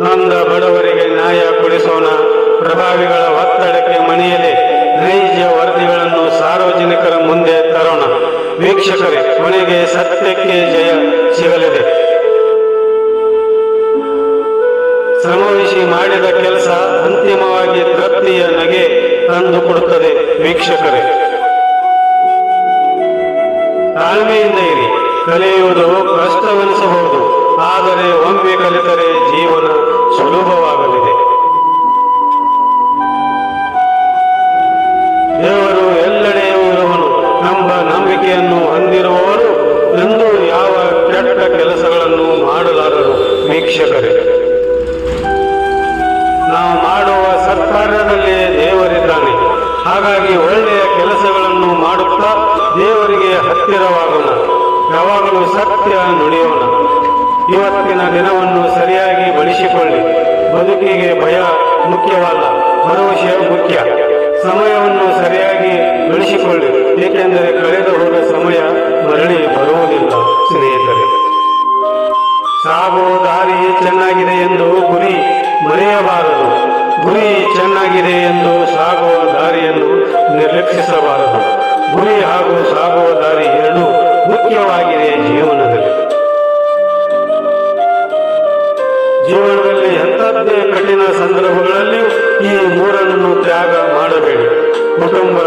ನೊಂದ ಬಡವರಿಗೆ ನ್ಯಾಯ ಕೊಡಿಸೋಣ. ಪ್ರಭಾವಿಗಳ ಒತ್ತಡಕ್ಕೆ ಮಣಿಯದೆ ನೈಜ ವರದಿಗಳನ್ನು ಸಾರ್ವಜನಿಕರ ಮುಂದೆ ತರೋಣ. ವೀಕ್ಷಕರೇ, ಕೊನೆಗೆ ಸತ್ಯಕ್ಕೆ ಜಯ ಸಿಗಲಿದೆ. ಶ್ರಮವಹಿಸಿ ಮಾಡಿದ ಕೆಲಸ ಅಂತಿಮವಾಗಿ ತೃಪ್ತಿಯ ನಗೆ ತಂದುಕೊಡುತ್ತದೆ. ವೀಕ್ಷಕರೇ, ತಾಳ್ಮೆಯಿಂದ ಇರಿ. ಕಲಿಯುವುದು ಕಷ್ಟವೆನಿಸಬಹುದು. ಆದರೆ ಒಮ್ಮೆ ಕಲಿತರೆ ವೀಕ್ಷಕರೇ ನಾವು ಮಾಡುವ ಸತ್ಕಾರ್ಯದಲ್ಲಿ ದೇವರಿದ್ದಾನೆ. ಹಾಗಾಗಿ ಒಳ್ಳೆಯ ಕೆಲಸಗಳನ್ನು ಮಾಡುತ್ತಾ ದೇವರಿಗೆ ಹತ್ತಿರವಾಗೋಣ. ಯಾವಾಗಲೂ ಸತ್ಯ ನುಡಿಯೋಣ. ಇವತ್ತಿನ ದಿನವನ್ನು ಸರಿಯಾಗಿ ಬಳಸಿಕೊಳ್ಳಿ. ಬದುಕಿಗೆ ಭಯ ಮುಖ್ಯವಲ್ಲ, ಭರವಸೆ ಮುಖ್ಯ. ಸಮಯವನ್ನು ಸರಿಯಾಗಿ ಬಳಸಿಕೊಳ್ಳಿ. ಏಕೆಂದರೆ ಕಳೆದು ಹೋದ ಸಮಯ ಮರಳಿ ಬರುವುದಿಲ್ಲ, ಸ್ನೇಹಿತರೆ. ಸಾಗುವ ದಾರಿ ಚೆನ್ನಾಗಿದೆ ಎಂದು ಗುರಿ ಮರೆಯಬಾರದು. ಗುರಿ ಚೆನ್ನಾಗಿದೆ ಎಂದು ಸಾಗುವ ದಾರಿಯನ್ನು ನಿರ್ಲಕ್ಷಿಸಬಾರದು. ಗುರಿ ಹಾಗೂ ಸಾಗುವ ದಾರಿ ಎರಡು ಮುಖ್ಯವಾಗಿದೆ ಜೀವನದಲ್ಲಿ. ಜೀವನದಲ್ಲಿ ಎಂಥದ್ದೇ ಕಠಿಣ ಸಂದರ್ಭಗಳಲ್ಲಿ ಈ ಮೂರನ್ನು ತ್ಯಾಗ ಮಾಡಬೇಡಿ. ಕುಟುಂಬ